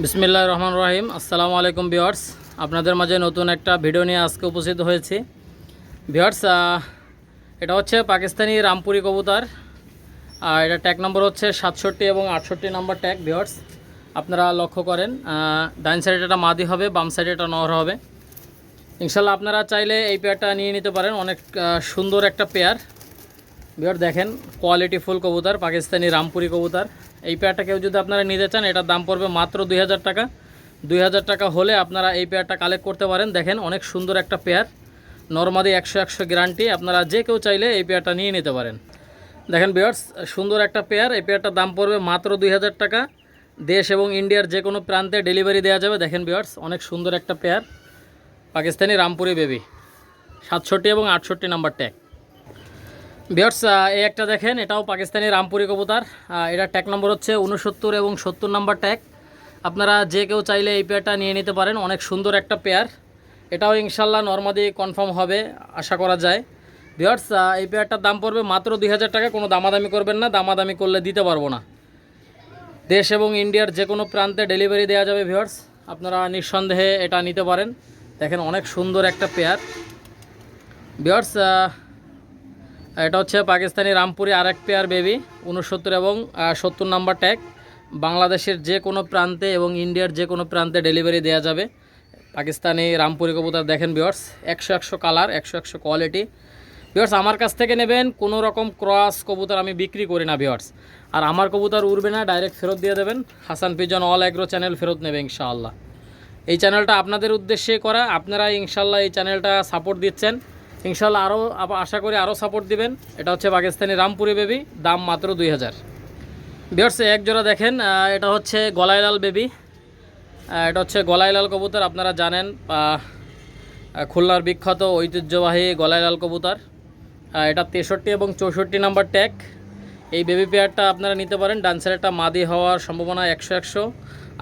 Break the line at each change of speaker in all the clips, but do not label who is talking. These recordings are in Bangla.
বিসমিল্লাহ রহমান রহিম। আসসালামু আলাইকুম ভিওয়ার্স আপনাদের মাঝে নতুন একটা ভিডিও নিয়ে আজকে উপস্থিত হয়েছি। ভিওয়ার্স এটা হচ্ছে পাকিস্তানি রামপুরি কবুতর। আর এটা ট্যাগ নম্বর হচ্ছে সাতষট্টি এবং আটষট্টি নম্বর ট্যাগ ভিওয়ার্স আপনারা লক্ষ্য করেন ডাইন সাইডে এটা মাদি হবে, বাম সাইডে এটা নর হবে। ইনশাল্লাহ আপনারা চাইলে এই পেয়ারটা নিয়ে নিতে পারেন। অনেক সুন্দর একটা পেয়ার বিয়ার দেখেন কোয়ালিটি ফুল কবুতর, পাকিস্তানি রামপুরি কবুতর। এই পেয়ারটা কেউ যদি আপনারা নিতে চান, এটার দাম পড়বে মাত্র দুই হাজার টাকা। দুই হাজার টাকা হলে আপনারা এই পেয়ারটা কালেক্ট করতে পারেন। দেখেন, অনেক সুন্দর একটা পেয়ার নর্মালি একশো একশো গ্যারান্টি আপনারা যে কেউ চাইলে এই পেয়ারটা নিয়ে নিতে পারেন। দেখেন বিয়ার্স সুন্দর একটা পেয়ার এই পেয়ারটার দাম পড়বে মাত্র দুই হাজার টাকা। দেশ এবং ইন্ডিয়ার যে কোনো প্রান্তে ডেলিভারি দেওয়া যাবে। দেখেন বিয়ার্স অনেক সুন্দর একটা পেয়ার পাকিস্তানি রামপুরি বেবি সাতষট্টি এবং আটষট্টি নাম্বার ট্যাগ বিয়ার্স এই একটা দেখেন, এটাও পাকিস্তানি রামপুরি কবুতর। এটার ট্যাগ নম্বর হচ্ছে উনসত্তর এবং সত্তর নাম্বার ট্যাগ আপনারা যে কেউ চাইলে এই পেয়ারটা নিয়ে নিতে পারেন, অনেক সুন্দর একটা পেয়ার এটাও ইনশাল্লাহ নর্মাদি কনফার্ম হবে, আশা করা যায়। বিয়ার্স এই পেয়ারটার দাম পড়বে মাত্র দুই হাজার টাকা, কোনো দামাদামি করবেন না, দামাদামি করলে দিতে পারব না। দেশ এবং ইন্ডিয়ার যে কোনো প্রান্তে ডেলিভারি দেওয়া যাবে ভিউয়ার্স আপনারা নিঃসন্দেহে এটা নিতে পারেন। দেখেন অনেক সুন্দর একটা পেয়ার ভিউয়ার্স এটা হচ্ছে পাকিস্তানি রামপুরি আরেক পেয়ার বেবি উনসত্তর এবং সত্তর নাম্বার ট্যাগ। বাংলাদেশের যে কোনো প্রান্তে এবং ইন্ডিয়ার যে কোনো প্রান্তে ডেলিভারি দেওয়া যাবে। পাকিস্তানি রামপুরি কবুতর দেখেন বিয়ার্স একশো একশো কালার একশো একশো কোয়ালিটি বিয়ার্স আমার কাছ থেকে নেবেন, কোনো রকম ক্রস কবুতর আমি বিক্রি করি না বিয়ার্স আর আমার কবুতর উড়বে না ডাইরেক্ট ফেরত দিয়ে দেবেন। Hasan pigeon all agro channel ফেরত নেবে ইনশাআল্লাহ। এই চ্যানেলটা আপনাদের উদ্দেশ্যে করা, আপনারা ইনশাল্লাহ এই চ্যানেলটা সাপোর্ট দিচ্ছেন। ইনশাল্লাহ আরও আশা করি আরও সাপোর্ট দিবেন। এটা হচ্ছে পাকিস্তানি রামপুরি বেবি দাম মাত্র দুই হাজার। বিয়ার্স এক জোড়া দেখেন এটা হচ্ছে গলাইলাল বেবি এটা হচ্ছে গলাইলাল কবুতর, আপনারা জানেন খুলনার বিখ্যাত ঐতিহ্যবাহী গলাইলাল কবুতর। এটা তেষট্টি এবং চৌষট্টি নাম্বার ট্যাগ এই বেবি পেয়ারটা আপনারা নিতে পারেন, ডান সাইডেরটা মাদি হওয়ার সম্ভাবনা একশো একশো,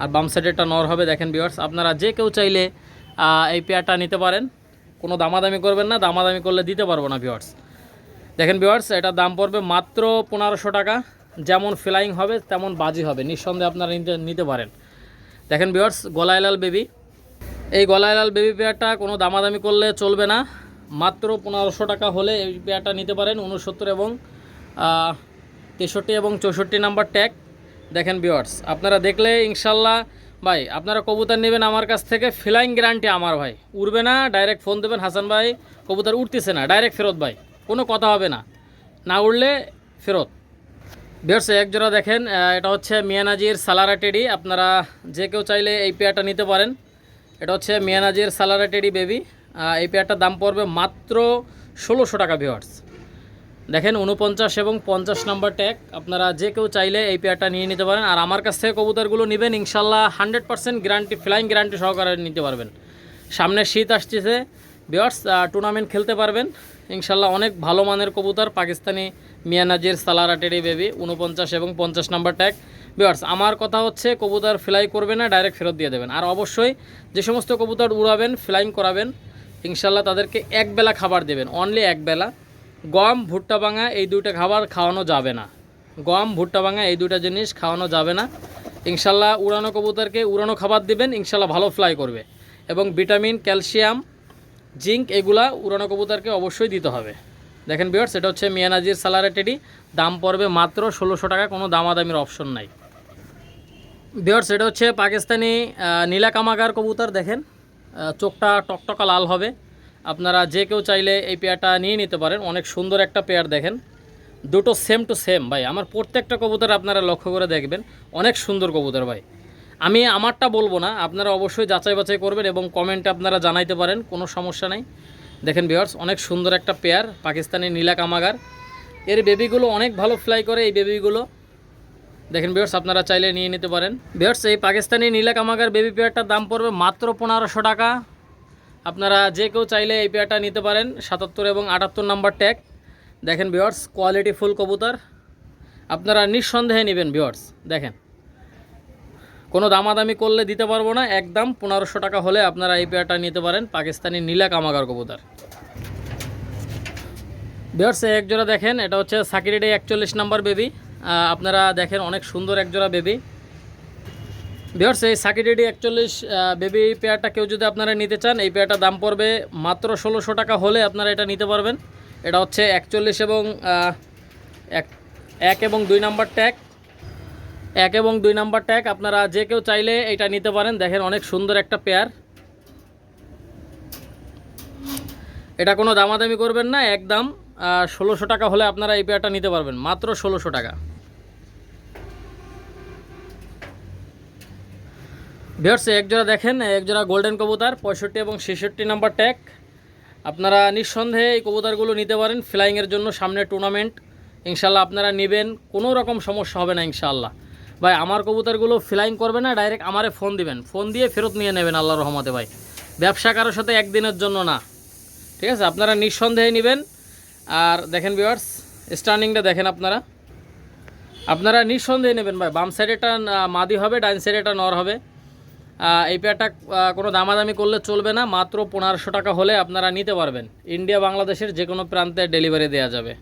আর বাম সাইডেরটা নর হবে, দেখেন বিয়ার্স আপনারা যে কেউ চাইলে এই পেয়ারটা নিতে পারেন। কোনো দামাদামি করবেন না, দামাদামি করলে দিতে পারব না বিয়ার্স দেখেন বিয়ার্স এটার দাম পড়বে মাত্র পনেরোশো টাকা। যেমন ফ্লাইং হবে, তেমন বাজি হবে। নিঃসন্দেহে আপনারা নিতে নিতে পারেন। দেখেন বিয়ার্স গলাইলাল বেবি এই গলাইলাল বেবি পেয়ারটা কোনো দামাদামি করলে চলবে না। মাত্র পনেরোশো টাকা হলে এই পেয়ারটা নিতে পারেন। উনসত্তর এবং তেষট্টি এবং চৌষট্টি নাম্বার ট্যাগ দেখেন বিয়ার্স আপনারা দেখলে ইনশাল্লাহ ভাই, আপনারা কবুতর নেবেন আমার কাছ থেকে, ফ্লাইং গ্যারান্টি আমার ভাই। উড়বে না ডাইরেক্ট ফোন দেবেন হাসান ভাই। কবুতর উঠতেছে না ডাইরেক্ট ফেরত ভাই। কোনো কথা হবে না। না উড়লে ফেরত। বিয়ার্স এক জোড়া দেখেন এটা হচ্ছে মিয়ানাজির সালারা টেডি। আপনারা যে কেউ চাইলে এই পেয়ারটা নিতে পারেন। এটা হচ্ছে মিয়ানাজির সালারা টেডি বেবি। এই পেয়ারটার দাম পড়বে মাত্র ষোলোশো টাকা ভিওয়ার্স দেখেন উনপঞ্চাশ এবং পঞ্চাশ নাম্বার ট্যাগ। আপনারা যে কেউ চাইলে এই পেয়ারটা নিয়ে নিতে পারেন। আর আমার কাছ থেকে কবুতরগুলো নেবেন ইনশাল্লাহ hundred percent guarantee flying guarantee সহকারে নিতে পারবেন। সামনে শীত আসতেছে। বিয়ার্স টুর্নামেন্ট খেলতে পারবেন। ইনশাল্লাহ অনেক ভালো মানের কবুতর, পাকিস্তানি মিয়ানাজির সালারা টেডি বেবি, উনপঞ্চাশ এবং পঞ্চাশ নাম্বার ট্যাগ। বিয়ার্স আমার কথা হচ্ছে কবুতর ফ্লাই করবে না ডাইরেক্ট ফেরত দিয়ে দেবেন। আর অবশ্যই যে সমস্ত কবুতর উড়াবেন ফ্লাইং করাবেন ইনশাল্লাহ তাদেরকে এক বেলা খাবার দেবেন। অনলি এক বেলা গম, ভুট্টা ভাঙা, এই দুইটা খাবার খাওয়ানো যাবে না। গম, ভুট্টা ভাঙা, এই দুইটা জিনিস খাওয়ানো যাবে না। ইনশাল্লাহ উড়ানো কবুতরকে উড়ানো খাবার দিবেন, ইনশাল্লাহ ভালো ফ্লাই করবে। এবং ভিটামিন, ক্যালসিয়াম, জিঙ্ক, এগুলা উড়ানো কবুতরকে অবশ্যই দিতে হবে। দেখেন বিয়ার্স এটা হচ্ছে মিয়ানাজির সালারে টেডি। দাম পড়বে মাত্র ষোলোশো টাকা, কোনো দামাদামির অপশন নাই। বিয়ার্স এটা হচ্ছে পাকিস্তানি নীলা কামাগার কবুতর, দেখেন। চোখটা টকটকা লাল হবে। আপনারা যে কেউ চাইলে এই পেয়ারটা নিয়ে নিতে পারেন। অনেক সুন্দর একটা পেয়ার দেখেন। দুটো সেম টু সেম ভাই। আমার প্রত্যেকটা কবুতর আপনারা লক্ষ্য করে দেখবেন। অনেক সুন্দর কবুতর, ভাই। আমি আমারটা বলব না, আপনারা অবশ্যই যাচাই বাছাই করবেন এবং কমেন্টে আপনারা জানাইতে পারেন, কোনো সমস্যা নাই। দেখেন বিয়ার্স অনেক সুন্দর একটা পেয়ার, পাকিস্তানি নীলা কামাগার। এর বেবিগুলো অনেক ভালো ফ্লাই করে, এই বেবিগুলো দেখেন বিহার্স আপনারা চাইলে নিয়ে নিতে পারেন। বিয়ার্স এই পাকিস্তানি নীলা কামাগার বেবি পেয়ারটার দাম পড়বে মাত্র পনেরোশো টাকা। আপনারা যে কেউ চাইলে এই পেয়ারটা নিতে পারেন, সাতাত্তর এবং আটাত্তর নাম্বার ট্যাগ দেখেন বিয়ার্স কোয়ালিটি ফুল কবুতর। আপনারা নিঃসন্দেহে নেবেন বিয়ার্স দেখেন। কোনো দামাদামি করলে দিতে পারব না, একদম পনেরোশো টাকা হলে আপনারা এই পেয়ারটা নিতে পারেন, পাকিস্তানি নীলা কামাগার কবুতর। বিয়ার্স এক জোড়া দেখেন, এটা হচ্ছে সাকিরিডে একচল্লিশ নাম্বার বেবি আপনারা দেখেন অনেক সুন্দর এক জোড়া বেবি বিহার্স এই সাকিডেডি একচল্লিশ বেবি পেয়ারটা কেউ যদি আপনারা নিতে চান, এই পেয়ারটার দাম পড়বে মাত্র ষোলোশো টাকা হলে আপনারা এটা নিতে পারবেন। এটা হচ্ছে একচল্লিশ এবং এক এক এবং দুই নাম্বার ট্যাগ এক এবং দুই নাম্বার ট্যাগ আপনারা যে কেউ চাইলে এটা নিতে পারেন। দেখেন অনেক সুন্দর একটা পেয়ার এটা কোনো দামাদামি করবেন না, একদম ষোলোশো টাকা হলে আপনারা এই পেয়ারটা নিতে পারবেন। মাত্র ষোলোশো টাকা। ভিওর্স একজোড়া দেখেন একজোড়া গোল্ডেন কবুতর, পঁয়ষট্টি এবং ছেষট্টি নাম্বার ট্যাগ আপনারা নিঃসন্দেহে এই কবুতরগুলো নিতে পারেন ফ্লাইংয়ের জন্য সামনে টুর্নামেন্ট ইনশাল্লাহ আপনারা নেবেন, কোনো রকম সমস্যা হবে না ইনশাল্লাহ ভাই, আমার কবুতরগুলো ফ্লাইং করবে না ডাইরেক্ট আমারে ফোন দিবেন। ফোন দিয়ে ফেরত নিয়ে নেবেন আল্লাহ রহমতে ভাই। ব্যবসা কারোর সাথে একদিনের জন্য না। ঠিক আছে? আপনারা নিঃসন্দেহে নেবেন। আর দেখেন ভিওয়ার্স স্টার্নিংটা দেখেন আপনারা। আপনারা নিঃসন্দেহে নেবেন ভাই। বাম সাইডেটা মাদি হবে ডাইন সাইডে এটা নর হবে। এই পেয়ারটা কোনো দামাদামি করলে চলবে না, মাত্র পনেরোশো টাকা হলে আপনারা নিতে পারবেন। ইন্ডিয়া, বাংলাদেশের যে কোনো প্রান্তে ডেলিভারি দেওয়া যাবে।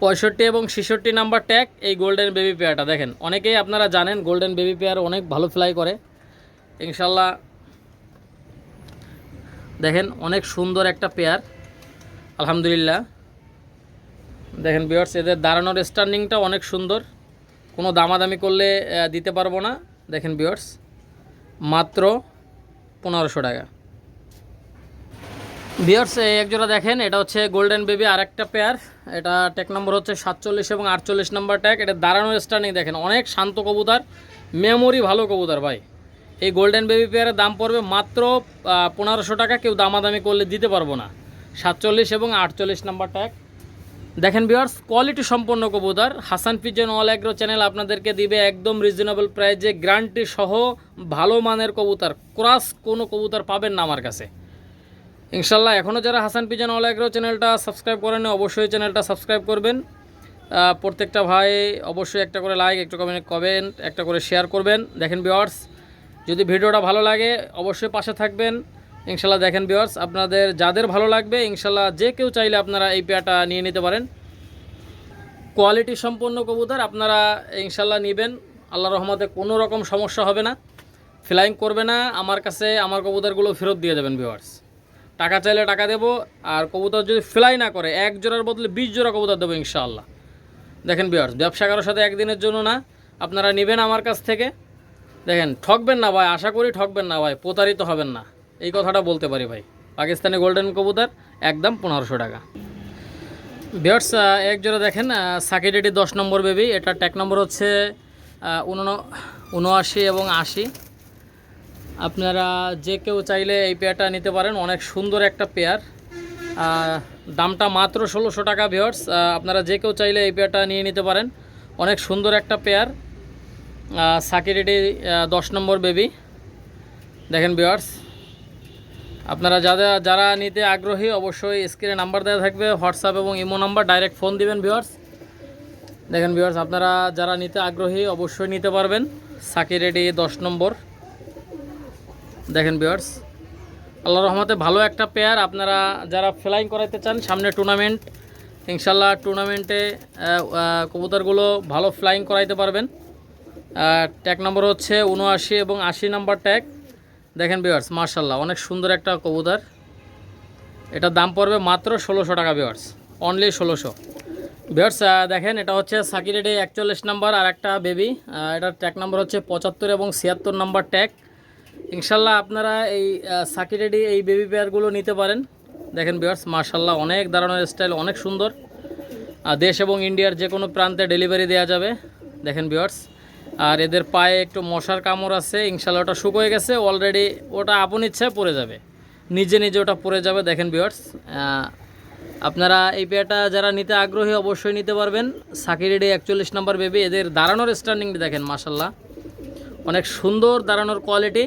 পঁয়ষট্টি এবং ছেষট্টি নাম্বার ট্যাগ, এই গোল্ডেন বেবি পেয়ারটা। দেখেন, অনেকেই আপনারা জানেন, গোল্ডেন বেবি পেয়ার অনেক ভালো ফ্লাই করে। ইনশাল্লাহ, দেখেন, অনেক সুন্দর একটা পেয়ার। আলহামদুলিল্লাহ। দেখেন বিয়ার্স এদের দাঁড়ানোর স্ট্যান্ডিংটা অনেক সুন্দর। কোনো দামাদামি করলে দিতে পারব না। দেখেন বিয়ার্স মাত্র পনেরোশো টাকা। বিয়ার্স এই একজোড়া দেখেন, এটা হচ্ছে গোল্ডেন বেবি আর একটা পেয়ার এটা ট্যাগ নম্বর হচ্ছে সাতচল্লিশ এবং আটচল্লিশ নম্বর ট্যাক এটা দাঁড়ানোর স্ট্যান্ডিং দেখেন, অনেক শান্ত কবুতর মেমোরি ভালো কবুতর ভাই। এই গোল্ডেন বেবি পেয়ারের দাম পড়বে মাত্র পনেরোশো টাকা। কেউ দামাদামি করলে দিতে পারব না। সাতচল্লিশ এবং আটচল্লিশ নাম্বার ট্যাগ দেখেন ভিউয়ার্স কোয়ালিটি সম্পন্ন কবুতর। Hasan pigeon all agro channel আপনাদেরকে দিবে একদম রিজনেবল প্রাইজে গ্যারান্টি সহ ভালো মানের কবুতর। ক্রাস কোনো কবুতর পাবেন না আমার কাছে। ইনশাল্লাহ এখনও যারা হাসান পিজন অল অ্যাগ্রো চ্যানেলটা সাবস্ক্রাইব করেন অবশ্যই চ্যানেলটা সাবস্ক্রাইব করবেন। প্রত্যেকটা ভাই অবশ্যই একটা করে লাইক একটা কমেন্ট কমেন্ট একটা করে শেয়ার করবেন। দেখেন ভিউয়ার্স যদি ভিডিওটা ভালো লাগে, অবশ্যই পাশে থাকবেন। ইনশাল্লাহ দেখেন বিওয়ার্স আপনাদের যাদের ভালো লাগবে ইনশাল্লাহ যে কেউ চাইলে আপনারা এই পেয়ারটা নিয়ে নিতে পারেন। কোয়ালিটি সম্পন্ন কবুতর আপনারা ইনশাল্লাহ নেবেন। আল্লাহ রহমতে কোনো রকম সমস্যা হবে না। ফ্লাইং করবে না, আমার কাছে আমার কবুতরগুলো ফেরত দিয়ে দেবেন ভিউয়ার্স টাকা চাইলে টাকা দেবো, আর কবুতর যদি ফ্লাই না করে, এক জোড়ার বদলে বিশ জোড়া কবুতর দেবো ইনশাআল্লাহ। দেখেন ভিউয়ার্স ব্যবসা কারোর সাথে একদিনের জন্য না, আপনারা নেবেন আমার কাছ থেকে। দেখেন, ঠকবেন না ভাই, আশা করি ঠকবেন না ভাই, প্রতারিত হবেন না। এই কথাটা বলতে পারি ভাই। পাকিস্তানি গোল্ডেন কবুতর একদম পনেরোশো টাকা। বিয়ার্স এক জোড়া দেখেন সাকিডেডি দশ নম্বর বেবি এটা ট্যাগ নম্বর হচ্ছে উনআশি এবং আশি। আপনারা যে কেউ চাইলে এই পেয়ারটা নিতে পারেন, অনেক সুন্দর একটা পেয়ার দামটা মাত্র ষোলোশো টাকা ভিওর্স আপনারা যে কেউ চাইলে এই পেয়ারটা নিয়ে নিতে পারেন, অনেক সুন্দর একটা পেয়ার সাকিরেডি দশ নম্বর বেবি দেখেন ভিওর্স আপনারা যারা যারা নিতে আগ্রহী, অবশ্যই স্ক্রিনে নাম্বার দেওয়া থাকবে হোয়াটসঅ্যাপ এবং ইমো নাম্বার ডাইরেক্ট ফোন দিবেন ভিওর্স দেখেন ভিওর্স আপনারা যারা নিতে আগ্রহী, অবশ্যই নিতে পারবেন। সাকি রেডি, দশ নম্বর। দেখেন ভিওর্স আল্লাহ রহমতে ভালো একটা পেয়ার আপনারা যারা ফ্লাইং করাইতে চান, সামনে টুর্নামেন্ট ইনশাল্লাহ টুর্নামেন্টে কবুতরগুলো ভালো ফ্লাইং করাইতে পারবেন। ট্যাগ নম্বর হচ্ছে উনআশি এবং আশি নাম্বার ট্যাগ দেখেন বিওয়ার্স মার্শাল্লাহ অনেক সুন্দর একটা কবুতর। এটার দাম পড়বে মাত্র ষোলোশো টাকা বিওয়ার্স অনলি ষোলোশো। বিয়ার্স দেখেন, এটা হচ্ছে সাকিরেডে একচল্লিশ নাম্বার আর একটা বেবি এটার ট্যাগ নাম্বার হচ্ছে পঁচাত্তর এবং ছিয়াত্তর নাম্বার ট্যাগ ইনশাল্লাহ আপনারা এই সাকিরেডি এই বেবি পেয়ারগুলো নিতে পারেন। দেখেন বিয়ার্স মার্শাল্লাহ অনেক দাঁড়ানোর স্টাইল অনেক সুন্দর। দেশ এবং ইন্ডিয়ার যে কোনো প্রান্তে ডেলিভারি দেওয়া যাবে। দেখেন বিয়ার্স আর এদের পায়ে একটু মশার কামড় আছে, ইনশাল্লাহ ওটা শুকোয় গেছে অলরেডি ওটা আপন ইচ্ছায় পড়ে যাবে। নিজে নিজে ওটা পড়ে যাবে, দেখেন বিয়ার্স আপনারা এই পেয়াটা যারা নিতে আগ্রহী অবশ্যই নিতে পারবেন। সাকিরেডি একচল্লিশ নাম্বার বেবি এদের দাঁড়ানোর স্ট্যান্ডিংটি দেখেন মাসাল্লাহ অনেক সুন্দর দাঁড়ানোর কোয়ালিটি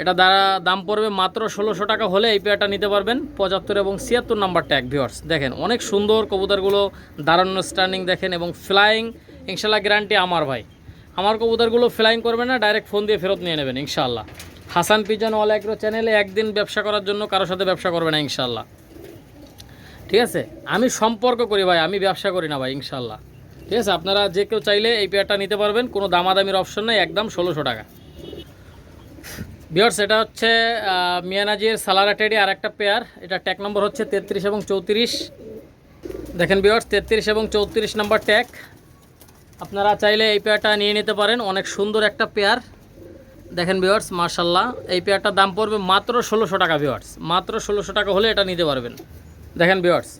এটা দ্বারা দাম পড়বে মাত্র ষোলোশো টাকা হলে এই পেয়ারটা নিতে পারবেন। পঁচাত্তর এবং ছিয়াত্তর নাম্বার ট্যাগ ভিওর্স দেখেন, অনেক সুন্দর কবুতরগুলো দাঁড়ানোর স্ট্যান্ডিং দেখেন এবং ফ্লাইং ইনশাল্লাহ গ্যারান্টি আমার ভাই। আমার কবুতরগুলো ফ্লাইং করবে না ডাইরেক্ট ফোন দিয়ে ফেরত নিয়ে নেবেন ইনশাল্লাহ হাসান পিজন অল অ্যাগ্রো চ্যানেলে একদিন ব্যবসা করার জন্য কারোর সাথে ব্যবসা করবে না, ইনশাআল্লাহ। ঠিক আছে? আমি সম্পর্ক করি ভাই, আমি ব্যবসা করি না ভাই ইনশাল্লাহ ঠিক আছে? আপনারা যে কেউ চাইলে এই পেয়ারটা নিতে পারবেন, কোনো দামাদামির অপশন নেই, একদম ষোলোশো টাকা। বিয়ার্স এটা হচ্ছে মিয়ানাজির সালারা টেডি আর একটা পেয়ার এটা ট্যাগ নম্বর হচ্ছে তেত্রিশ এবং চৌত্রিশ। দেখেন বিয়ার্স তেত্রিশ এবং চৌত্রিশ নাম্বার ট্যাগ আপনারা চাইলে এই পেয়ারটা নিয়ে নিতে পারেন। অনেক সুন্দর একটা পেয়ার। দেখেন ভিওয়ার্স মার্শাল্লাহ এই পেয়ারটার দাম পড়বে মাত্র ষোলোশো টাকা ভিওয়ার্স মাত্র ষোলোশো টাকা হলে এটা নিতে পারবেন। দেখেন ভিওয়ার্স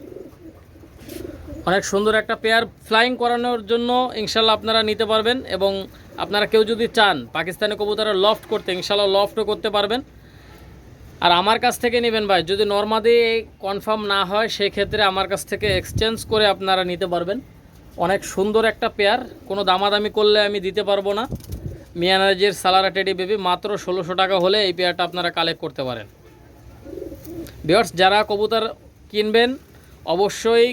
অনেক সুন্দর একটা পেয়ার। ফ্লাইং করানোর জন্য ইনশাল্লাহ আপনারা নিতে পারবেন এবং আপনারা কেউ যদি চান, পাকিস্তানি কবুতরের লফট করতে ইনশাল্লাহ লফটও করতে পারবেন। আর আমার কাছ থেকে নেবেন ভাই, যদি নর্মাদি কনফার্ম না হয় সেই ক্ষেত্রে আমার কাছ থেকে এক্সচেঞ্জ করে আপনারা নিতে পারবেন। অনেক সুন্দর একটা পেয়ার। কোনো দামাদামি করলে আমি দিতে পারব না। মিয়ানাজের সালারা টেডি বেবি মাত্র ষোলোশো টাকা হলে এই পেয়ারটা আপনারা কালেক্ট করতে পারেন। বিয়ার্স যারা কবুতর কিনবেন, অবশ্যই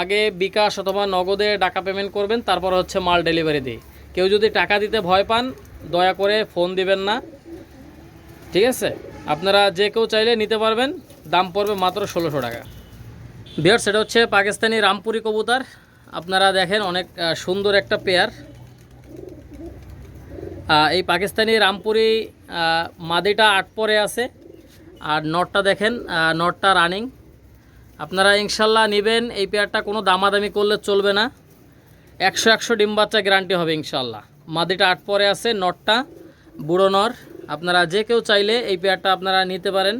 আগে বিকাশ অথবা নগদে টাকা পেমেন্ট করবেন, তারপর হচ্ছে মাল ডেলিভারি দিই কেউ যদি টাকা দিতে ভয় পান, দয়া করে ফোন দিবেন না। ঠিক আছে? আপনারা যে কেউ চাইলে নিতে পারবেন, দাম পড়বে মাত্র ষোলোশো টাকা। বিয়ার সেটা হচ্ছে পাকিস্তানি রামপুরি কবুতর। আপনারা দেখেন অনেক সুন্দর একটা পেয়ার। এই পাকিস্তানি রামপুরি মাদিটা আট পরে আছে। আর নটটা দেখেন নটটা রানিং আপনারা ইনশাল্লাহ নেবেন, এই পেয়ারটা কোনো দামাদামি করলে চলবে না। একশো একশো ডিম বাচ্চা গ্যারান্টি হবে ইনশাল্লাহ। মাদিটা আট পরে আছে, নটটা বুড়ো নর। আপনারা যে কেউ চাইলে এই পেয়ারটা আপনারা নিতে পারেন।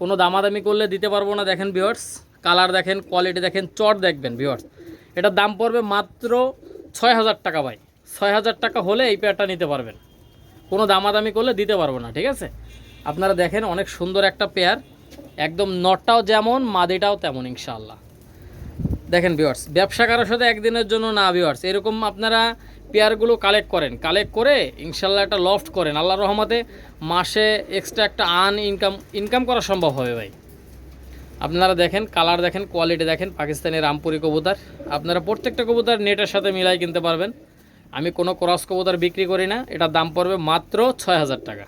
কোনো দামাদামি করলে দিতে পারব না, দেখেন ভিওয়ার্স কালার দেখেন কোয়ালিটি দেখেন, চট দেখবেন ভিওয়ার্স এটার দাম পড়বে মাত্র ছয় হাজার টাকা ভাই। ছয় হাজার টাকা হলে এই পেয়ারটা নিতে পারবেন। কোনো দামাদামি করলে দিতে পারব না, ঠিক আছে? আপনারা দেখেন অনেক সুন্দর একটা পেয়ার একদম নটটাও যেমন, মাদিটাও তেমন, ইনশাআল্লাহ। দেখেন ভিওয়ার্স ব্যবসা কারোর সাথে একদিনের জন্য না ভিওয়ার্স এরকম আপনারা পেয়ারগুলো কালেক্ট করেন। কালেক্ট করে ইনশাল্লাহ একটা লফট করেন। আল্লাহ রহমতে মাসে এক্সট্রা একটা আন ইনকাম ইনকাম করা সম্ভব হবে ভাই। আপনারা দেখেন কালার দেখেন কোয়ালিটি দেখেন, পাকিস্তানি রামপুরি কবুতর। আপনারা প্রত্যেকটা কবুতর নেটের সাথে মিলাই কিনতে পারবেন। আমি কোনো ক্রস কবুতর বিক্রি করি না, এটার দাম পড়বে মাত্র ছয় হাজার টাকা।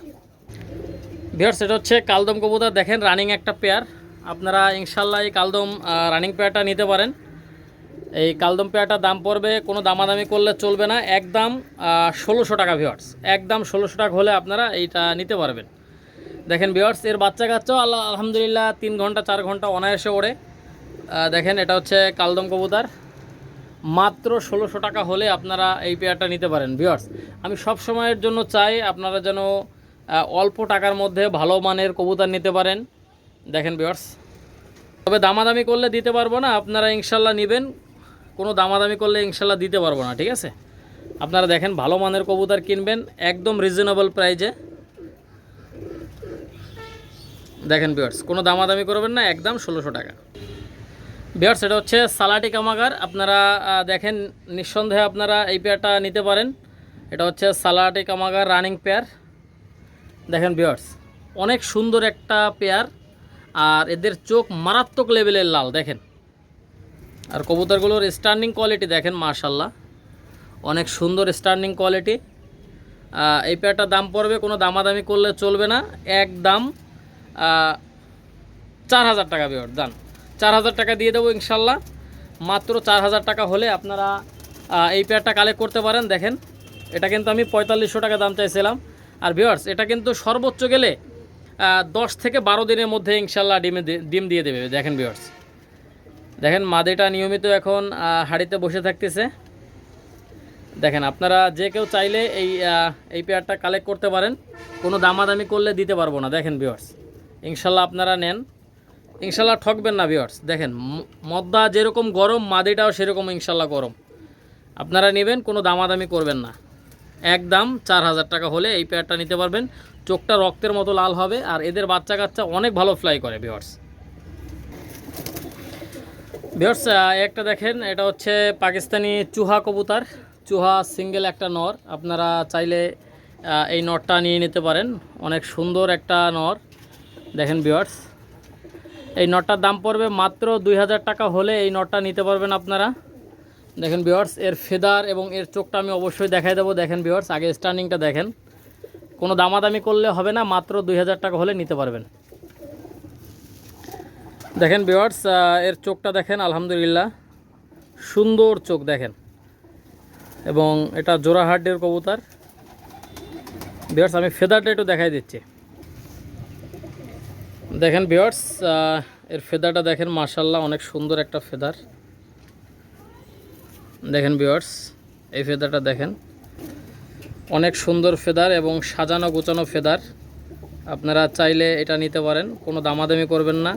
ভিওর্স এটা হচ্ছে কালদম কবুতর। দেখেন রানিং একটা পেয়ার আপনারা ইনশাল্লাহ এই কালদম রানিং পেয়ারটা নিতে পারেন। এই কালদম পেয়ারটার দাম পড়বে, কোনো দামাদামি করলে চলবে না। একদম ষোলোশো টাকা ভিওয়ার্স একদম ষোলোশো টাকা হলে আপনারা এইটা নিতে পারবেন। দেখেন ভিওয়ার্স এর বাচ্চা কাচ্চাও আল্লাহ, আলহামদুলিল্লাহ, তিন ঘণ্টা, চার ঘণ্টা অনায়াসে ওড়ে। দেখেন, এটা হচ্ছে কালদম কবুতর। মাত্র ষোলোশো টাকা হলে আপনারা এই পেয়ারটা নিতে পারেন ভিওয়ার্স আমি সব সময়ের জন্য চাই আপনারা যেন অল্প টাকার মধ্যে ভালো মানের কবুতর নিতে পারেন। দেখেন ভিওয়ার্স তবে দামাদামি করলে দিতে পারব না, আপনারা ইনশাল্লাহ নেবেন। কোনো দামাদামি করলে ইনশাল্লাহ দিতে পারব না, ঠিক আছে? আপনারা দেখেন, ভালো মানের কবুতর কিনবেন, একদম রিজনেবল প্রাইজে দেখেন বিয়ার্স কোনো দামাদামি করবেন না, একদম ষোলোশো টাকা। বিয়ার্স এটা হচ্ছে সালাটি কামাগার। আপনারা দেখেন, নিঃসন্দেহে আপনারা এই পেয়ারটা নিতে পারেন। এটা হচ্ছে সালাটি কামাগার রানিং পেয়ার দেখেন বিয়ার্স অনেক সুন্দর একটা পেয়ার আর এদের চোখ মারাত্মক লেভেলের লাল, দেখেন। আর কবুতরগুলোর স্ট্যান্ডিং কোয়ালিটি দেখেন মার্শাল্লাহ অনেক সুন্দর স্ট্যান্ডিং কোয়ালিটি এই পেয়ারটার দাম পড়বে, কোনো দামাদামি করলে চলবে না। এক দাম চার হাজার টাকা বিয়র দান চার হাজার টাকা দিয়ে দেবো ইনশাল্লাহ। মাত্র চার হাজার টাকা হলে আপনারা এই পেয়ারটা কালেক্ট করতে পারেন, দেখেন। এটা কিন্তু আমি পঁয়তাল্লিশশো টাকা দাম চাইছিলাম। আর ভিওয়ার্স এটা কিন্তু সর্বোচ্চ গেলে দশ থেকে বারো দিনের মধ্যে ইনশাল্লাহ ডিমে ডিম দিয়ে দেবে, দেখেন ভিওয়ার্স দেখেন, মাদেটা নিয়মিত এখন হাঁড়িতে বসে থাকতেছে। দেখেন, আপনারা যে কেউ চাইলে এই এই পেয়ারটা কালেক্ট করতে পারেন। কোনো দামাদামি করলে দিতে পারব না, দেখেন ভিওয়ার্স ইনশাল্লাহ আপনারা নেন। ইনশাল্লাহ ঠকবেন না ভিওয়ার্স দেখেন মদ্দা যেরকম গরম, মাদিটাও সেরকম ইনশাল্লাহ গরম। আপনারা নেবেন, কোনো দামাদামি করবেন না। একদম চার হাজার টাকা হলে এই পেয়ারটা নিতে পারবেন। চোখটা রক্তের মতো লাল হবে, আর এদের বাচ্চা কাচ্চা অনেক ভালো ফ্লাই করে ভিওয়ার্স ভিওর্স একটা দেখেন, এটা হচ্ছে পাকিস্তানি চুহা কবুতার। চুহা সিঙ্গেল একটা নর। আপনারা চাইলে এই নরটা নিয়ে নিতে পারেন। অনেক সুন্দর একটা নর। দেখেন ভিওর্স এই নটটার দাম পড়বে মাত্র দুই হাজার টাকা হলে এই নটটা নিতে পারবেন আপনারা। দেখেন ভিওর্স এর ফেদার এবং এর চোখটা আমি অবশ্যই দেখাই দেবো। দেখেন ভিওর্স আগে স্টার্নিংটা দেখেন। কোনো দামাদামি করলে হবে না, মাত্র দুই হাজার টাকা হলে নিতে পারবেন। দেখেন ভিওয়ার্স এর চোখটা দেখেন, আলহামদুলিল্লাহ। সুন্দর চোখ দেখেন। এবং এটা জোড়াহাটের কবুতার। বিয়ার্স আমি ফেদারটা একটু দেখাই দিচ্ছি। দেখেন বিয়ার্স এর ফেদারটা দেখেন মার্শাল্লাহ অনেক সুন্দর একটা ফেদার। দেখেন বিয়ার্স এই ফেদারটা দেখেন, অনেক সুন্দর ফেদার এবং সাজানো গোছানো ফেদার। আপনারা চাইলে এটা নিতে পারেন, কোনো দামাদামি করবেন না।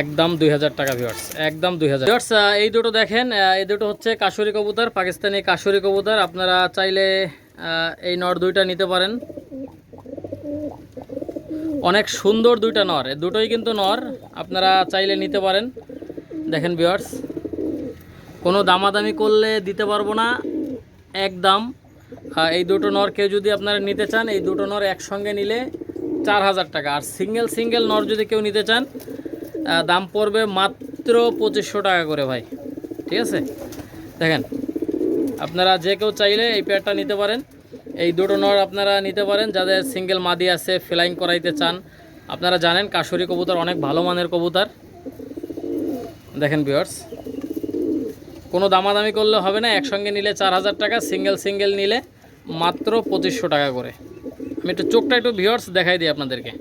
একদম দুই হাজার টাকা ভিওর্স একদম দুই হাজার। ভিওর্স এই দুটো দেখেন এই দুটো হচ্ছে কাশুরি কবুতর, পাকিস্তানি কাশুরি কবুতর। আপনারা চাইলে এই নর দুইটা নিতে পারেন। অনেক সুন্দর দুইটা নর। দুটোই কিন্তু নর, আপনারা চাইলে নিতে পারেন। দেখেন ভিওর্স কোনো দামাদামি করলে দিতে পারব না, এক দাম। এই দুটো নর কেউ যদি আপনারা নিতে চান, এই দুটো নর একসঙ্গে নিলে চার হাজার টাকা। আর সিঙ্গেল সিঙ্গেল নর যদি কেউ নিতে চান দাম পড়বে মাত্র পঁচিশশো টাকা করে ভাই। ঠিক আছে? দেখেন, আপনারা যে কেউ চাইলে এই পেয়ারটা নিতে পারেন। এই দুটো নর আপনারা নিতে পারেন। যাদের সিঙ্গেল মাদি আছে ফ্লাইং করাইতে চান, আপনারা জানেন কাশুরি কবুতর অনেক ভালো মানের কবুতর। দেখেন বিয়ার্স কোনো দামাদামি করলে হবে না, একসঙ্গে নিলে চার হাজার টাকা সিঙ্গেল সিঙ্গেল নিলে মাত্র পঁচিশশো টাকা করে। আমি একটু চোখটা একটু ভিওর্স দেখাই দিই আপনাদেরকে।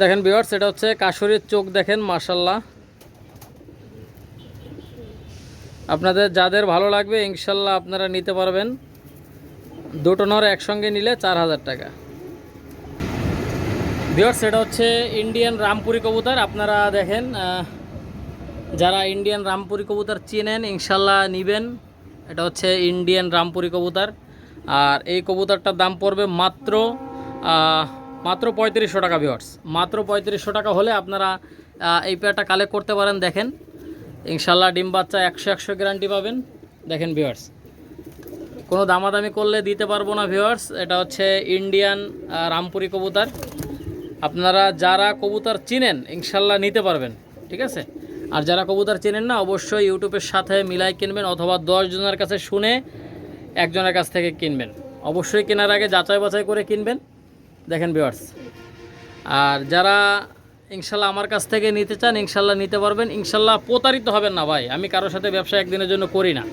দেখেন ভিওর্স এটা হচ্ছে কাশুরির চোখ, দেখেন মার্শাল্লাহ আপনাদের যাদের ভালো লাগবে ইনশাল্লাহ আপনারা নিতে পারবেন। দুটো নর একসঙ্গে নিলে চার হাজার টাকা। ভিওর্স এটা হচ্ছে ইন্ডিয়ান রামপুরি কবুতর। আপনারা দেখেন যারা ইন্ডিয়ান রামপুরি কবুতর চেনেন, ইনশাল্লাহ নিবেন। এটা হচ্ছে ইন্ডিয়ান রামপুরি কবুতর। আর এই কবুতরটার দাম পড়বে মাত্র মাত্র পঁয়ত্রিশশো টাকা ভিওর্স মাত্র পঁয়ত্রিশশো টাকা হলে আপনারা এই পেয়ারটা কালেক্ট করতে পারেন, দেখেন। ইনশাল্লাহ ডিম বাচ্চা একশো একশো গ্যারান্টি পাবেন। দেখেন ভিওর্স কোনো দামাদামি করলে দিতে পারব না ভিওয়ার্স এটা হচ্ছে ইন্ডিয়ান রামপুরি কবুতর। আপনারা যারা কবুতর চিনেন, ইনশাল্লাহ নিতে পারবেন, ঠিক আছে? আর যারা কবুতর চেনেন না, অবশ্যই ইউটিউবের সাথে মিলাই কিনবেন অথবা জনের কাছে শুনে একজনের কাছ থেকে কিনবেন। অবশ্যই কেনার আগে যাচাই বাছাই করে কিনবেন। দেখেন ভিওয়ার্স আর যারা ইনশাল্লাহ আমার কাছ থেকে নিতে চান, ইনশাল্লাহ নিতে পারবেন। ইনশাল্লাহ প্রতারিত হবেন না, ভাই। আমি কারোর সাথে ব্যবসা একদিনের জন্য করি না।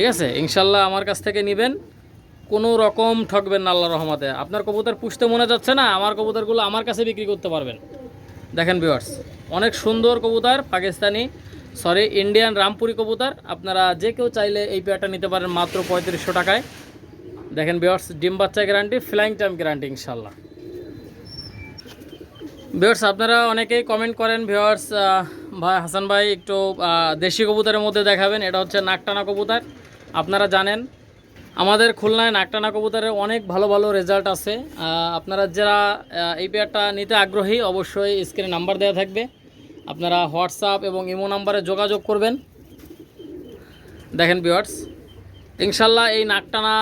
ঠিক আছে? ইনশাল্লাহ আমার কাছ থেকে নেবেন। কোনো রকম ঠকবেন না আল্লাহ রহমতে। আপনার কবুতর পুষতে মনে যাচ্ছে না, আমার কবুতরগুলো আমার কাছে বিক্রি করতে পারবেন। দেখেন ভিওয়ার্স অনেক সুন্দর কবুতর, পাকিস্তানি সরি ইন্ডিয়ান রামপুরি কবুতর। আপনারা যে কেউ চাইলে এই পেয়ারটা নিতে পারেন মাত্র পঁয়ত্রিশশো টাকায়। দেখেন ভিওয়ার্স ডিম বাচ্চা গ্যারান্টি ফ্লাইং টাইম গ্যারান্টি ইনশাল্লাহ। ভিওয়ার্স আপনারা অনেকেই কমেন্ট করেন ভিওয়ার্স ভাই হাসান ভাই একটু দেশি কবুতরের মধ্যে দেখাবেন। এটা হচ্ছে নাকটানা কবুতর। আপনারা জানেন, আমাদের খুলনায় নাকটানা কবুতরের অনেক ভালো ভালো রেজাল্ট আছে। আপনারা যারা এই পেয়ারটা নিতে আগ্রহী, অবশ্যই স্ক্রিনে নাম্বার দেওয়া থাকবে। আপনারা হোয়াটসঅ্যাপ এবং ইমো নাম্বারে যোগাযোগ করবেন। দেখেন বিওয়ার্স ইনশাল্লাহ এই নাকটানা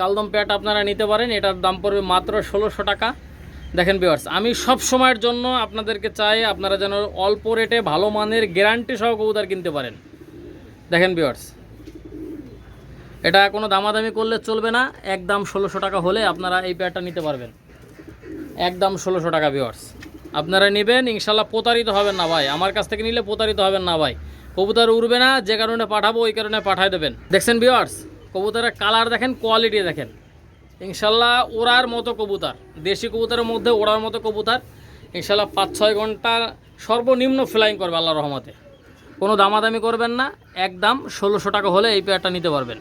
কালদম পেয়ারটা আপনারা নিতে পারেন। এটার দাম পড়বে মাত্র ষোলোশো টাকা। দেখেন ভিওয়ার্স আমি সব সময়ের জন্য আপনাদেরকে চাই আপনারা যেন অল্প রেটে ভালো মানের গ্যারান্টি সহ কবুতর কিনতে পারেন। দেখেন ভিওয়ার্স এটা কোনো দামাদামি করলে চলবে না। একদম ষোলোশো টাকা হলে আপনারা এই পেয়ারটা নিতে পারবেন। একদম ষোলোশো টাকা ভিওয়ার্স আপনারা নেবেন, ইনশাল্লাহ প্রতারিত হবেন না ভাই। আমার কাছ থেকে নিলে প্রতারিত হবেন না ভাই। কবুতর উড়বে না, যে কারণে পাঠাবো, ওই কারণে পাঠায় দেবেন। দেখছেন বিওয়ার্স কবুতরের কালার দেখেন কোয়ালিটি দেখেন। ইনশাল্লাহ ওড়ার মতো কবুতর। দেশি কবুতরের মধ্যে ওড়ার মতো কবুতর। ইনশাল্লাহ পাঁচ ছয় ঘণ্টা সর্বনিম্ন ফ্লাইং করবে আল্লাহ রহমতে। কোনো দামাদামি করবেন না একদম ষোলোশো টাকা হলে এই পেয়ারটা নিতে পারবেন।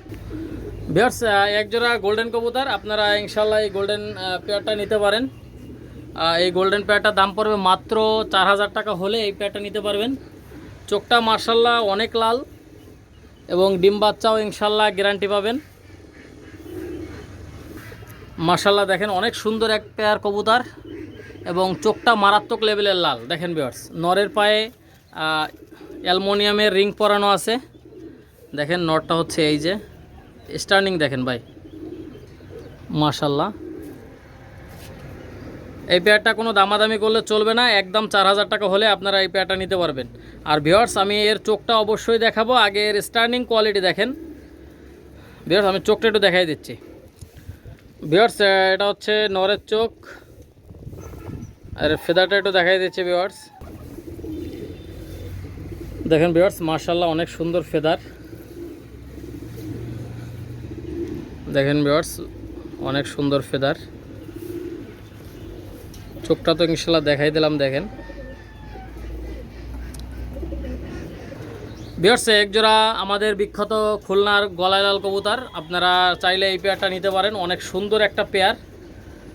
বিয়ার্স একজোড়া গোল্ডেন কবুতর, আপনারা ইনশাল্লাহ এই গোল্ডেন পেয়ারটা নিতে পারেন। এই গোল্ডেন পেয়ারটার দাম পড়বে মাত্র চার হাজার টাকা হলে এই পেয়ারটা নিতে পারবেন। চোখটা মার্শাল্লাহ অনেক লাল এবং ডিম বাচ্চাও ইনশাল্লাহ গ্যারান্টি পাবেন। মার্শাল্লাহ দেখেন অনেক সুন্দর এক পেয়ার কবুতর এবং চোখটা মারাত্মক লেভেলের লাল। দেখেন বিয়ার্স নরের পায়ে অ্যালমোনিয়ামের রিং পরানো আছে। দেখেন নটটা হচ্ছে এই যে। স্টার্নিং দেখেন ভাই। মার্শাল্লাহ এই পেয়ারটা কোনো দামাদামি করলে চলবে না, একদম চার হাজার টাকা হলে আপনারা এই পেয়ারটা নিতে পারবেন। আর ভিওর্স আমি এর চোখটা অবশ্যই দেখাবো, আগে এর স্টার্নিং কোয়ালিটি দেখেন। ভিওর্স আমি চোখটা একটু দেখাই দিচ্ছি। ভিওর্স এটা হচ্ছে নরের চোখ। আর ফেদারটা একটু দেখাই দিচ্ছি ভিওর্স দেখেন ভিওর্স মার্শাল্লাহ অনেক সুন্দর ফেদার। দেখেন বিয়ার্স অনেক সুন্দর ফেদার। চোখটা তো ইনশাল্লাহ দেখাই দিলাম, দেখেন। বিয়ার্স এক জোড়া আমাদের বিখ্যাত খুলনার গলায় লাল কবুতর, আপনারা চাইলে এই পেয়ারটা নিতে পারেন, অনেক সুন্দর একটা পেয়ার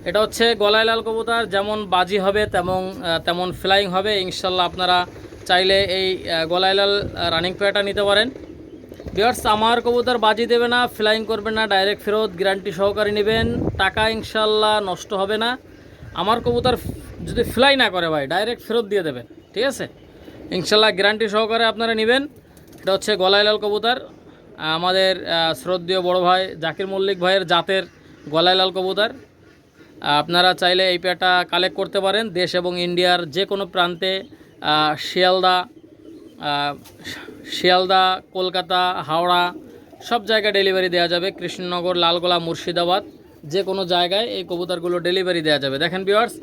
এটা হচ্ছে গলায় লাল কবুতর, যেমন বাজি হবে, তেমন তেমন ফ্লাইং হবে। ইনশাল্লাহ আপনারা চাইলে এই আহ, গলায় লাল রানিং পেয়ারটা নিতে পারেন। বিয়ার্স আমার কবুতর বাজি দেবে না ফ্লাইং করবে না ডাইরেক্ট ফেরত গ্যারান্টি সহকারে নেবেন। টাকা ইনশাল্লাহ নষ্ট হবে না। আমার কবুতর যদি ফ্লাই না করে ভাই ডাইরেক্ট ফেরত দিয়ে দেবেন ঠিক আছে? ইনশাল্লাহ গ্যারান্টি সহকারে আপনারা নেবেন। এটা হচ্ছে গলায় লাল কবুতর আমাদের শ্রদ্ধেয় বড় ভাই জাকির মল্লিক ভাইয়ের জাতের গলায় লাল কবুতর আপনারা চাইলে এই পেয়ারটা কালেক্ট করতে পারেন। দেশ এবং ইন্ডিয়ার যে কোনো প্রান্তে শিয়ালদা শিয়ালদা, কলকাতা, হাওড়া, সব জায়গায় ডেলিভারি দেওয়া যাবে। কৃষ্ণনগর, লালগোলা, মুর্শিদাবাদ, যে কোনো জায়গায় এই কবুতরগুলো ডেলিভারি দেওয়া যাবে। দেখেন ভিউয়ার্স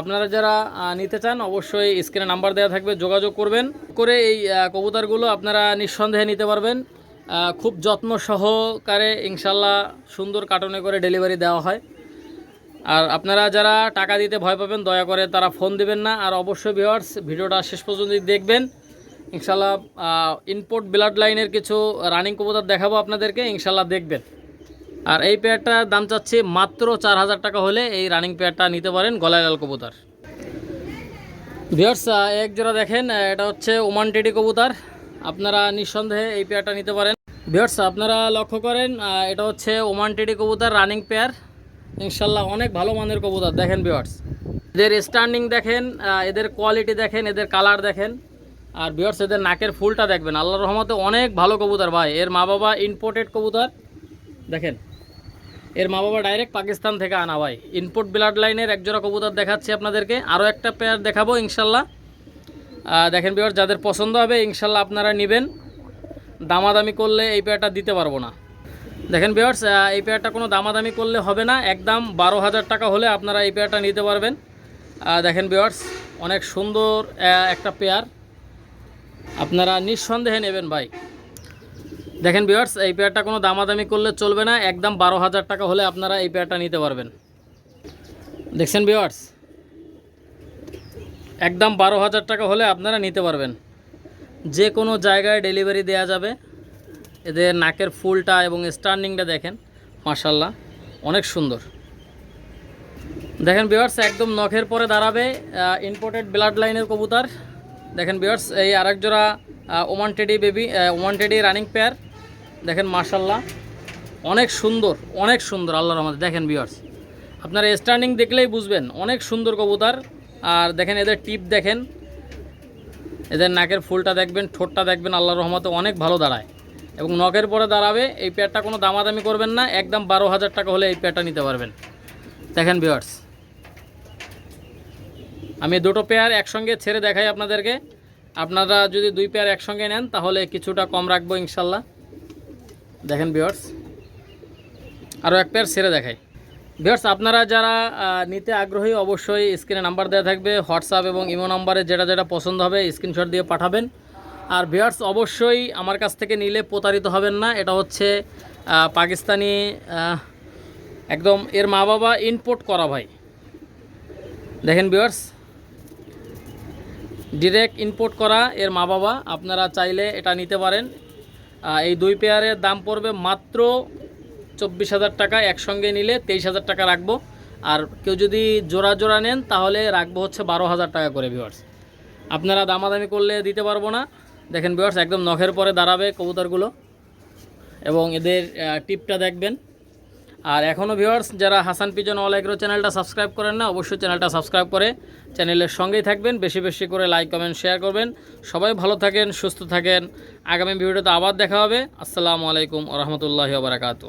আপনারা যারা নিতে চান, অবশ্যই স্ক্রিনে নাম্বার দেওয়া থাকবে, যোগাযোগ করবেন, করে এই কবুতরগুলো আপনারা নিঃসন্দেহে নিতে পারবেন। খুব যত্ন সহকারে ইনশাল্লাহ সুন্দর কার্টনে করে ডেলিভারি দেওয়া হয়। আর আপনারা যারা টাকা দিতে ভয় পাবেন, দয়া করে তারা ফোন দেবেন না। আর অবশ্যই ভিউয়ার্স ভিডিওটা শেষ পর্যন্ত দেখবেন। ইনশাল্লাহ ইনপোর্ট ব্লাড লাইনের কিছু রানিং কবুতর দেখাবো আপনাদেরকে ইনশাল্লাহ দেখবেন। আর এই পেয়ারটার দাম চাচ্ছি মাত্র চার হাজার টাকা হলে এই রানিং পেয়ারটা নিতে পারেন গলায় লাল কবুতর। ভিউয়ার্স এক জোড়া দেখেন এটা হচ্ছে ওমান টেডি কবুতর। আপনারা নিঃসন্দেহে এই পেয়ারটা নিতে পারেন। ভিউয়ার্স আপনারা লক্ষ্য করেন এটা হচ্ছে ওমান টেডি কবুতর রানিং পেয়ার ইনশাল্লাহ অনেক ভালো মানের কবুতর, দেখেন বিওয়ার্স এদের স্ট্যান্ডিং দেখেন এদের কোয়ালিটি দেখেন, এদের কালার দেখেন। আর ভিউয়ার্স এদের নাকের ফুলটা দেখবেন। আল্লাহর রহমতে অনেক ভালো কবুতর ভাই। এর মা বাবা ইম্পোর্টেড কবুতর। দেখেন, এর মা বাবা ডাইরেক্ট পাকিস্তান থেকে আনা ভাই। ইনপুট ব্লাড লাইনের একজোড়া কবুতর দেখাচ্ছি আপনাদেরকে। আরও একটা পেয়ার দেখাবো ইনশাল্লাহ। দেখেন বিয়ার যাদের পছন্দ হবে, ইনশাল্লাহ আপনারা নেবেন। দামাদামি করলে এই পেয়ারটা দিতে পারব না। দেখেন বিয়ার্স এই পেয়ারটা কোনো দামাদামি করলে হবে না। একদম বারো হাজার টাকা হলে আপনারা এই পেয়ারটা নিতে পারবেন। দেখেন বিয়ার্স অনেক সুন্দর একটা পেয়ার আপনারা নিঃসন্দেহে নেবেন ভাই। দেখেন ভিউয়ার্স এই পেয়ারটা কোনো দামাদামি করলে চলবে না। একদম বারো হাজার টাকা হলে আপনারা এই পেয়ারটা নিতে পারবেন। দেখছেন ভিউয়ার্স একদম বারো হাজার টাকা হলে আপনারা নিতে পারবেন। যে কোনো জায়গায় ডেলিভারি দেওয়া যাবে। এদের নাকের ফুলটা এবং স্টার্নিংটা দেখেন মাশাল্লাহ অনেক সুন্দর। দেখেন বিয়ার্স একদম নখের পরে দাঁড়াবে ইম্পোর্টেড ব্লাড লাইনের কবুতার। দেখেন বিয়ার্স এই আরেক জোড়া Oman teddy baby Oman teddy running pair দেখেন মার্শাল্লাহ অনেক সুন্দর অনেক সুন্দর, আল্লাহর রহমতে। দেখেন বিয়ার্স আপনারা স্টার্নিং দেখলেই বুঝবেন, অনেক সুন্দর কবুতার। আর দেখেন, এদের টিপ দেখেন, এদের নাকের ফুলটা দেখবেন, ঠোঁটটা দেখবেন, আল্লাহর রহমতে অনেক ভালো দাঁড়ায়। এবং নখের পরে দাঁড়াবে, এই পেয়ারটা কোনো দামাদামি করবেন না, একদম বারো হাজার টাকা হলে এই পেয়ারটা নিতে পারবেন। দেখেন বিয়ার্স আমি দুটো পেয়ার একসঙ্গে ছেড়ে দেখাই আপনাদেরকে। আপনারা যদি দুই পেয়ার একসঙ্গে নেন, তাহলে কিছুটা কম রাখব ইনশাল্লাহ। দেখেন বিয়ার্স আরও এক পেয়ার ছেড়ে দেখাই। বিয়ার্স আপনারা যারা নিতে আগ্রহী, অবশ্যই স্ক্রিনে নাম্বার দেওয়া থাকবে, হোয়াটসঅ্যাপ এবং ইমো নাম্বারে যেটা যেটা পছন্দ হবে স্ক্রিনশট দিয়ে পাঠাবেন। আর বিয়ার্স অবশ্যই আমার কাছ থেকে নিলে প্রতারিত হবেন না। এটা হচ্ছে পাকিস্তানি একদম এর মা বাবা ইনপোর্ট করা ভাই। দেখেন ভিওয়ার্স ডিরেক্ট ইনপোর্ট করা এর মা বাবা। আপনারা চাইলে এটা নিতে পারেন। এই দুই পেয়ারের দাম পড়বে মাত্র চব্বিশ হাজার টাকা। একসঙ্গে নিলে তেইশ হাজার টাকা রাখব। আর কেউ যদি জোড়া জোড়া নেন, তাহলে রাখব হচ্ছে বারো হাজার টাকা করে ভিওয়ার্স আপনারা দামাদামি করলে দিতে পারব না। দেখেন বিয়ার্স একদম নখের পরে দাঁড়াবে কবুতরগুলো এবং এদের টিপটা দেখবেন। আর এখনও ভিওয়ার্স যারা হাসান পিজন অল এগ্রো চ্যানেলটা সাবস্ক্রাইব করেন না, অবশ্যই চ্যানেলটা সাবস্ক্রাইব করে চ্যানেলের সঙ্গেই থাকবেন। বেশি বেশি করে লাইক কমেন্ট শেয়ার করবেন। সবাই ভালো থাকেন, সুস্থ থাকেন। আগামী ভিডিওতে আবার দেখা হবে। আসসালামু আলাইকুম রহমতুল্লাহ বারাকাতু